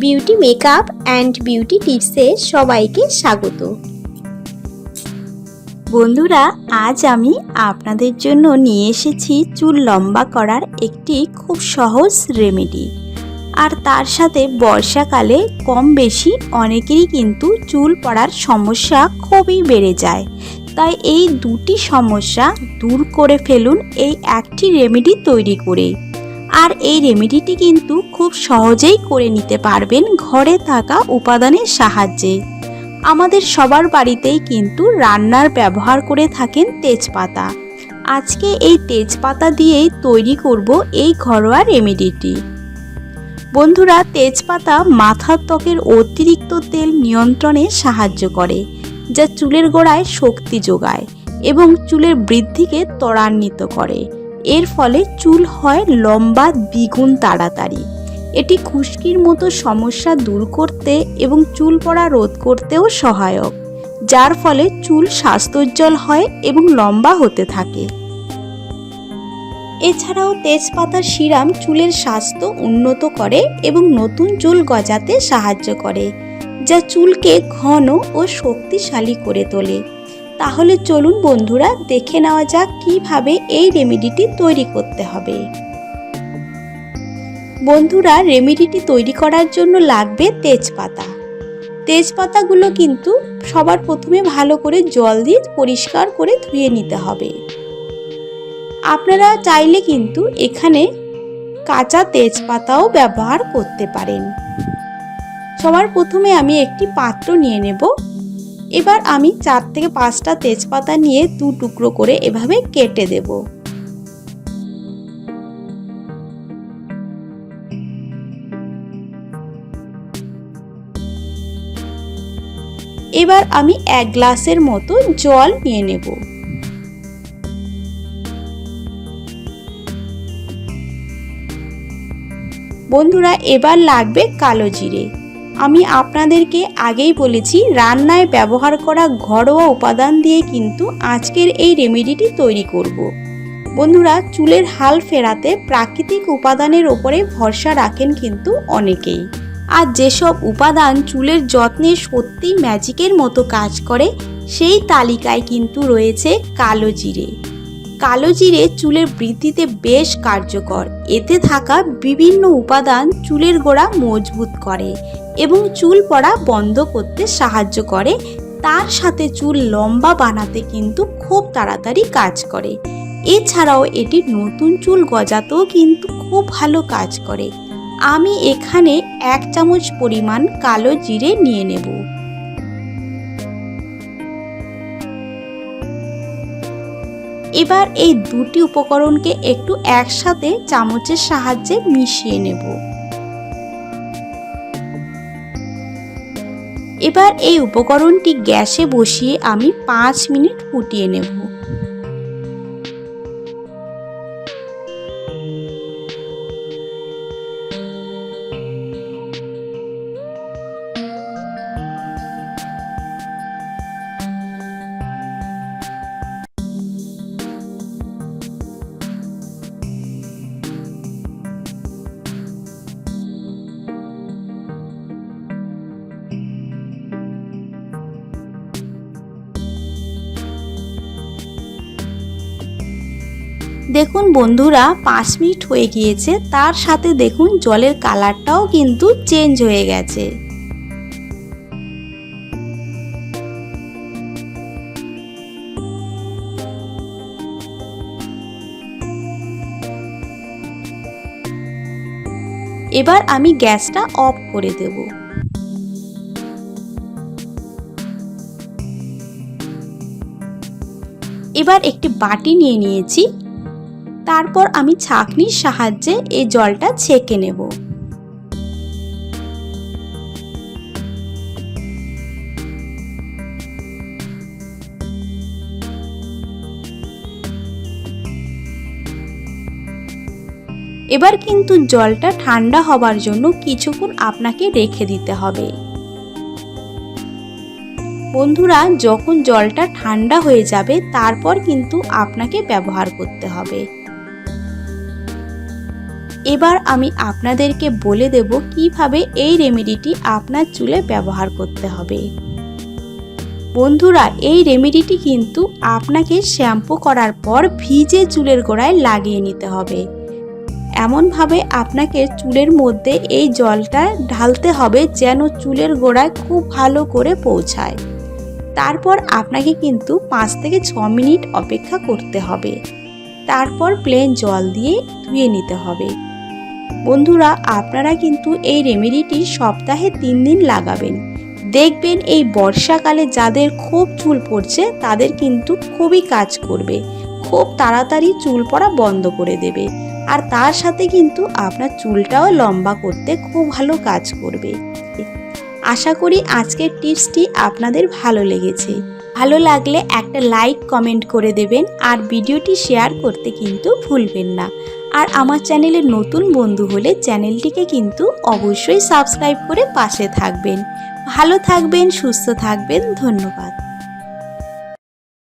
Beauty makeup and beauty টিপসে সবাইকে স্বাগত। বন্ধুরা, আজ আমি আপনাদের জন্য নিয়ে এসেছি চুল লম্বা করার একটি খুব সহজ রেমেডি। আর তার সাথে বর্ষাকালে কম বেশি অনেকেরই কিন্তু চুল পড়ার সমস্যা খুবই বেড়ে যায়। তাই এই দুটি সমস্যা দূর করে ফেলুন, এই একটি রেমেডি তৈরি করে। আর এই রেমেডিটি কিন্তু খুব সহজেই করে নিতে পারবেন ঘরে থাকা উপাদানের সাহায্যে। আমাদের সবার বাড়িতেই কিন্তু রান্নার ব্যবহার করে থাকেন তেজপাতা। আজকে এই তেজপাতা দিয়েই তৈরি করব এই ঘরোয়া রেমেডিটি বন্ধুরা, তেজপাতা মাথার ত্বকের অতিরিক্ত তেল নিয়ন্ত্রণে সাহায্য করে, যা চুলের গোড়ায় শক্তি যোগায় এবং চুলের বৃদ্ধিকে ত্বরান্বিত করে। এর ফলে চুল হয় লম্বা, দ্বিগুণ তাড়াতাড়ি। এটি খুশকির মতো সমস্যা দূর করতে এবং চুল পড়া রোধ করতেও সহায়ক, যার ফলে চুল স্বাস্থ্যোজ্জ্বল হয় এবং লম্বা হতে থাকে। এছাড়াও তেজপাতার সিরাম চুলের স্বাস্থ্য উন্নত করে এবং নতুন চুল গজাতে সাহায্য করে, যা চুলকে ঘন ও শক্তিশালী করে তোলে। তাহলে চলুন বন্ধুরা, দেখে নেওয়া যাক কীভাবে এই রেমেডিটি তৈরি করতে হবে। বন্ধুরা রেমেডিটি তৈরি করার জন্য লাগবে তেজপাতা। তেজপাতাগুলো কিন্তু সবার প্রথমে ভালো করে জল দিয়ে পরিষ্কার করে ধুয়ে নিতে হবে। আপনারা চাইলে কিন্তু এখানে কাঁচা তেজপাতাও ব্যবহার করতে পারেন। সবার প্রথমে আমি একটি পাত্র নিয়ে নেব। এবার আমি চার থেকে পাঁচটা তেজপাতা নিয়ে দু টুকরো করে এভাবে কেটে দেবো। এবার আমি এক গ্লাসের মতো জল নিয়ে নেব। বন্ধুরা, এবার লাগবে কালো জিরে। আমি আপনাদেরকে আগেই বলেছি, রান্নায় ব্যবহার করা ঘরোয়া উপাদান দিয়ে কিন্তু আজকের এই রেমেডিটি তৈরি করব। বন্ধুরা, চুলের হাল ফেরাতে প্রাকৃতিক উপাদানের ওপরে ভরসা রাখেন কিন্তু অনেকেই। আর যেসব উপাদান চুলের যত্নে সত্যি ম্যাজিকের মতো কাজ করে, সেই তালিকায় কিন্তু রয়েছে কালো জিরে। কালো জিরে চুলের বৃদ্ধিতে বেশ কার্যকর। এতে থাকা বিভিন্ন উপাদান চুলের গোড়া মজবুত করে। এবং চুল পড়া বন্ধ করতে সাহায্য করে। তার সাথে চুল লম্বা বানাতে কিন্তু খুব তাড়াতাড়ি কাজ করে। এছাড়াও এটি নতুন চুল গজাতেও কিন্তু খুব ভালো কাজ করে। আমি এখানে এক চামচ পরিমাণ কালো জিরে নিয়ে নেব। এবার এই দুটি উপকরণকে একটু একসাথে চামচের সাহায্যে মিশিয়ে নেব। এবার এই উপকরণটি গ্যাসে বসিয়ে আমি পাঁচ মিনিট ফুটিয়ে নেব। দেখুন বন্ধুরা, পাঁচ মিনিট হয়ে গিয়েছে। তার সাথে দেখুন জলের কালারটাও কিন্তু চেঞ্জ হয়ে গেছে। এবার আমি গ্যাসটা অফ করে দেব। এবার একটি বাটি নিয়ে নিয়েছি। তারপর আমি ছাঁকনির সাহায্যে এই জলটা ছেঁকে নেব। এবার কিন্তু জলটা ঠান্ডা হবার জন্য কিছুক্ষণ আপনাকে রেখে দিতে হবে। বন্ধুরা, যখন জলটা ঠান্ডা হয়ে যাবে, তারপর কিন্তু আপনাকে ব্যবহার করতে হবে। এবার আমি আপনাদেরকে বলে দেব কীভাবে এই রেমেডিটি আপনার চুলে ব্যবহার করতে হবে। বন্ধুরা, এই রেমেডিটি কিন্তু আপনাকে শ্যাম্পু করার পর ভিজে চুলের গোড়ায় লাগিয়ে নিতে হবে। এমনভাবে আপনাকে চুলের মধ্যে এই জলটা ঢালতে হবে যেন চুলের গোড়ায় খুব ভালো করে পৌঁছায়। তারপর আপনাকে কিন্তু পাঁচ থেকে ছ মিনিট অপেক্ষা করতে হবে। তারপর প্লেন জল দিয়ে ধুয়ে নিতে হবে। বন্ধুরা, আপনারা কিন্তু এই রেমেডিটি সপ্তাহে তিন দিন লাগাবেন। দেখবেন এই বর্ষাকালে যাদের খুব চুল পড়ছে, তাদের কিন্তু খুবই কাজ করবে। খুব তাড়াতাড়ি চুল পড়া বন্ধ করে দেবে। আর তার সাথে কিন্তু আপনার চুলটাও লম্বা করতে খুব ভালো কাজ করবে। আশা করি আজকের টিপসটি আপনাদের ভালো লেগেছে। ভালো লাগলে একটা লাইক কমেন্ট করে দেবেন। আর ভিডিওটি শেয়ার করতে কিন্তু ভুলবেন না। আর আমার চ্যানেলে নতুন বন্ধু হলে চ্যানেলটিকে কিন্তু অবশ্যই সাবস্ক্রাইব করে পাশে থাকবেন। ভালো থাকবেন, সুস্থ থাকবেন, ধন্যবাদ।